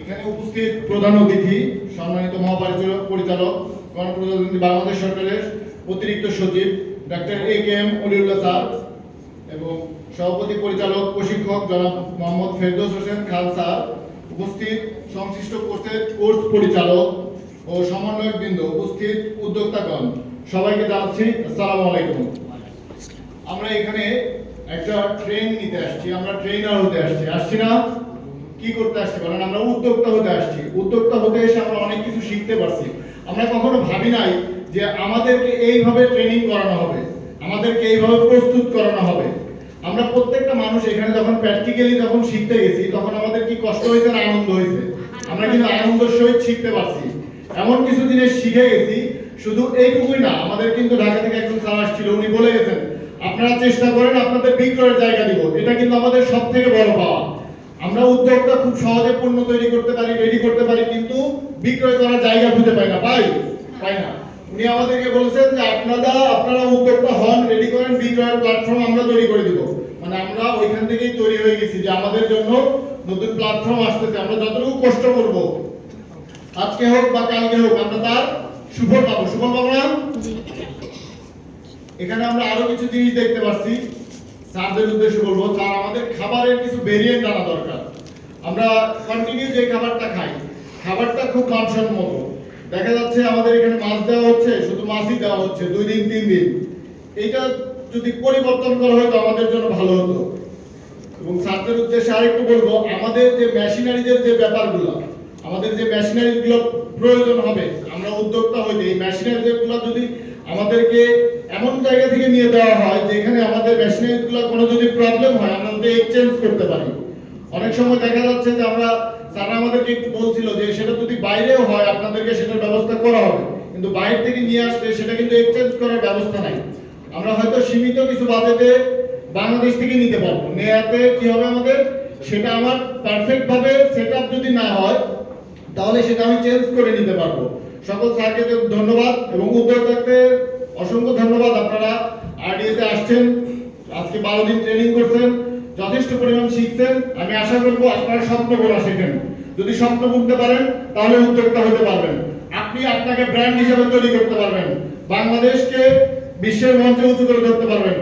এখানে উপস্থিত প্রধান অতিথি, সম্মানিত মহাপরিচালক, পরিচালক, গণপ্রজাতন্ত্রী বাংলাদেশ সরকারের অতিরিক্ত সচিব doctor A K M Oliullah sir এবং সভাপতি পরিচালক, প্রশিক্ষক জনাব মোহাম্মদ ফেরদৌস হোসেন খান স্যার। উপস্থিত সংশ্লিষ্ট কোর্সের কোর্স পরিচালক ও সমন্বয়ক বৃন্দ, উপস্থিত উদ্যোক্তাগণ, সবাইকে জানাচ্ছি, আসসালামু আলাইকুম। আমরা এখানে একটা ট্রেন নিতে আসছি, আমরা ট্রেনার হতে আসছি। আসছি না? কি করতে আসছি বলেন? আমরা উদ্যোক্তা হতে আসছি। উদ্যোক্তা হতে এসে আমরা অনেক কিছু শিখতে পারছি। আমরা কখনো ভাবি নাই যে আমাদেরকে এইভাবে ট্রেনিং করানো হবে, আমাদেরকে এইভাবে প্রস্তুত করানো হবে। আমরা প্রত্যেকটা মানুষ এখানে যখন প্র্যাকটিক্যালি যখন শিখতে গেছি, তখন আমাদের কি কষ্ট হয়েছে না আনন্দ হয়েছে? আমরা কিন্তু আনন্দের সহিত শিখতে পারছি। এমন কিছু জিনিস শিখে গেছি, শুধু এইটুকুই না, আমাদের কিন্তু ঢাকা থেকে একজন স্যার আসছিল, উনি বলে গেছেন আপনারা চেষ্টা করেন আপনাদের বিক্রয়ের জায়গা দিব। এটা কিন্তু আমাদের সব থেকে বড় পাওয়া। আমরা উদ্যোগটা খুব সহজে পণ্য তৈরি করতে পারি রেডি করতে পারি, কিন্তু বিক্রয় করার জায়গা খুঁজে পাই না। পাই? পাই না। উনি আমাদেরকে বলেছেন যে আপনারা আপনারা উদ্যোগটা হন রেডি করেন, বিক্রয়ের প্ল্যাটফর্ম আমরা তৈরি করে দিব। মানে আমরা ওইখান থেকেই তৈরি হয়ে গেছি যে আমাদের জন্য নতুন প্ল্যাটফর্ম আসতেছে। আমরা যতটুকু কষ্ট করব, আজকে হোক বা কালকে হোক, আমরা তার সুফল পাবো। সুফল পাবো না? এখানে আমরা আরও কিছু জিনিস দেখতে পাচ্ছি। স্যারদের উদ্দেশ্যে বলব, স্যার, আমাদের খাবারের কিছু ভেরিয়েন্ট আনা দরকার। আমরা কন্টিনিউ যে খাবারটা খাই, খাবারটা খুব মানসম্মত দেখা যাচ্ছে আমাদের এখানে মাছ দেওয়া হচ্ছে, শুধু মাছই দেওয়া হচ্ছে, দুই দিন, তিন দিন। এটা যদি পরিবর্তন করা হতো আমাদের জন্য ভালো হতো। এবং ছাত্রের উদ্দেশ্যে আরেকটু বলব, আমাদের যে মেশিনারিদের যে ব্যাপারগুলো, আমাদের যে মেশিনারিগুলো প্রয়োজন হবে, আমরা উদ্যোক্তা হইতে এই মেশিনারিগুলো যদি আমাদেরকে এমন জায়গা থেকে নিয়ে দেওয়া হয় যেখানে আমাদের মেশিনারিগুলো কোনো যদি প্রবলেম হয়, আমরা যদি এক্সচেঞ্জ করতে পারি। অনেক সময় দেখা যাচ্ছে যে আমরা, স্যার আমাদেরকে একটু বলছিল যে সেটা যদি বাইরেও হয়, আপনাদেরকে সেটার ব্যবস্থা করা হবে। কিন্তু বাইরে থেকে নিয়ে আসলে সেটা কিন্তু এক্সচেঞ্জ করার ব্যবস্থা নাই। আমরা হয়তো সীমিত কিছু বাজেটে বাংলাদেশ থেকে নিতে পারব। নেয়াতে কি হবে আমাদের? সেটা আমার পারফেক্ট ভাবে সেটআপ যদি না হয়, তাহলে সেটা আমি চেঞ্জ করে নিতে পারব। সকল স্যারকে ধন্যবাদ এবং উদ্যোক্তাকে অসংখ্য ধন্যবাদ। আপনারা আসছেন, আজকে বারো দিন ট্রেনিং করছেন, যথেষ্ট পরিমাণ শিখছেন। আমি আশা করব আপনারা স্বপ্ন বলা শেখেন। যদি স্বপ্ন বুঝতে পারেন, তাহলে উদ্যোক্তা হতে পারবেন। আপনি আপনাকে ব্র্যান্ড হিসেবে তৈরি করতে পারবেন। বাংলাদেশকে বিশ্বের মঞ্চে উঁচু করে ধরতে পারবেন।